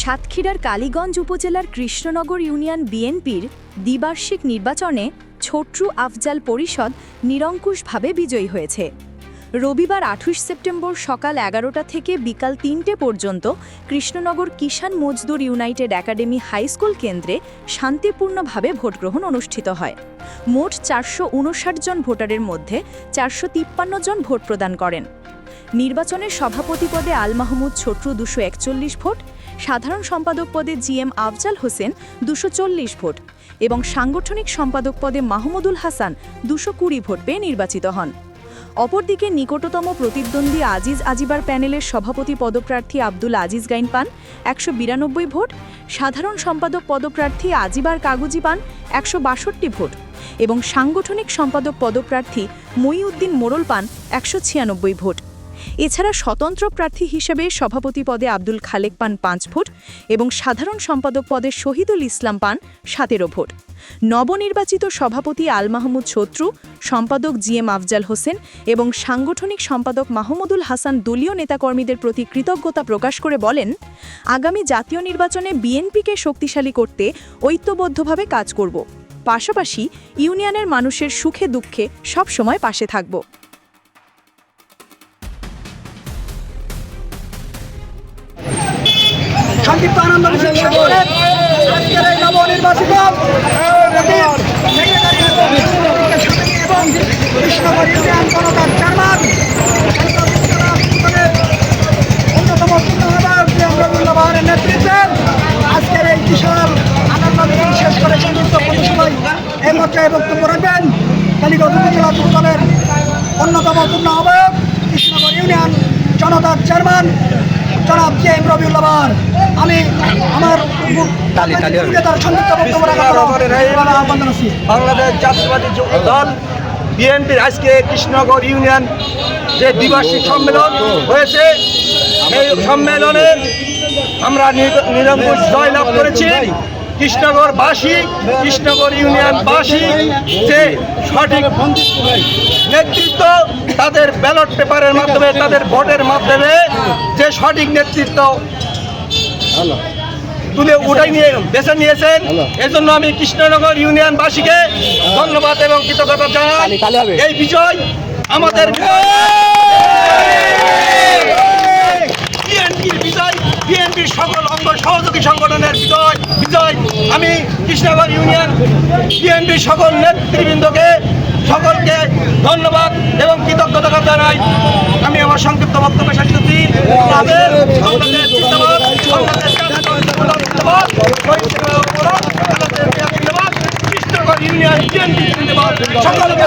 সাতক্ষীরার কালীগঞ্জ উপজেলার কৃষ্ণনগর ইউনিয়ন বিএনপির দ্বিবার্ষিক নির্বাচনে ছোট্রু আফজাল পরিষদ নিরঙ্কুশভাবে বিজয়ী হয়েছে। রবিবার আঠাশ সেপ্টেম্বর সকাল এগারোটা থেকে বিকাল তিনটে পর্যন্ত Krishnanagar Kishan Mazdoor united academy high school কেন্দ্রে শান্তিপূর্ণভাবে ভোটগ্রহণ অনুষ্ঠিত হয়। মোট চারশো উনষাট জন ভোটারের মধ্যে চারশো তিপ্পান্ন জন ভোট প্রদান করেন। নির্বাচনের সভাপতি পদে আল মাহমুদ ছোট্রু দুশো ভোট সাধারণ সম্পাদক পদে জি এম আফজাল হোসেন দুশো চল্লিশ ভোট এবং সাংগঠনিক সম্পাদক পদে মাহমুদুল হাসান দুশো কুড়ি ভোট পেয়ে নির্বাচিত হন। অপরদিকে নিকটতম প্রতিদ্বন্দ্বী আজিজ আজিবার প্যানেলের সভাপতি পদপ্রার্থী আব্দুল আজিজ গাইন পান একশো বিরানব্বই ভোট, সাধারণ সম্পাদক পদপ্রার্থী আজিবার কাগুজি পান একশো বাষট্টি ভোট এবং সাংগঠনিক সম্পাদক পদপ্রার্থী মইউদ্দিন মোড়ল পান একশো ছিয়ানব্বই ভোট। এছাড়া স্বতন্ত্র প্রার্থী হিসেবে সভাপতি পদে আব্দুল খালেক পান পাঁচ ভোট এবং সাধারণ সম্পাদক পদে শহীদুল ইসলাম পান সতেরো ভোট। নবনির্বাচিত সভাপতি আল মাহমুদ শত্রু, সম্পাদক জি এম আফজাল হোসেন এবং সাংগঠনিক সম্পাদক মাহমুদুল হাসান দলীয় নেতাকর্মীদের প্রতি কৃতজ্ঞতা প্রকাশ করে বলেন, আগামী জাতীয় নির্বাচনে বিএনপিকে শক্তিশালী করতে ঐক্যবদ্ধভাবে কাজ করব। পাশাপাশি ইউনিয়নের মানুষের সুখে দুঃখে সবসময় পাশে থাকব। সংক্ষিপ্ত আনন্দ মিছিল শেষ করে আজকের এই নবনির্বাচিত এবং কৃষ্ণগর ইউনিয়ন জনতার চেয়ারম্যান অন্যতম রবীন্দ্রবাহারের নেতৃত্বে আজকের এই বিশাল আনন্দ মিছিল শেষ করে সংযুক্ত পথসভায় এই পর্যায়ে বক্তব্য রাখবেন। কালীগঞ্জ উপজেলা যুব দলের অন্যতম পূর্ণ আহ্বায়ক কৃষ্ণনগর ইউনিয়ন জনতার চেয়ারম্যান জনাব কে এম। আমি আমার তার সংযুক্ত বক্তব্য রাখার আহ্বান জানাচ্ছি। বাংলাদেশ জাতীয়বাদী যুব দল বিএনপির আজকে কৃষ্ণনগর ইউনিয়ন যে দ্বিবার্ষিক সম্মেলন হয়েছে এই সম্মেলনে আমরা নির- নিরঙ্কুশ জয়লাভ করেছি। কৃষ্ণনগরবাসী কৃষ্ণনগর ইউনিয়নবাসী যে সঠিক নেতৃত্ব তাদের ব্যালট পেপারের মাধ্যমে তাদের ভোটের মাধ্যমে যে সঠিক নেতৃত্ব তুলে উঠাই নিয়ে বেছে নিয়েছেন এজন্য আমি কৃষ্ণনগর ইউনিয়নবাসীকে ধন্যবাদ এবং কৃতজ্ঞতা জানাই। এই বিজয় আমাদের বিএনপির বিজয় বিএনপির সকল অঙ্গ সহযোগী বিজয় বিজয়। আমি কৃষ্ণনগর ইউনিয়ন বিএনপির সকল নেতৃবৃন্দকে সকলকে ধন্যবাদ এবং কৃতজ্ঞতা জানাই। আমি আমার সংক্ষিপ্ত বক্তব্য শেষ করছি। আমাদের বিএনপি সকলকে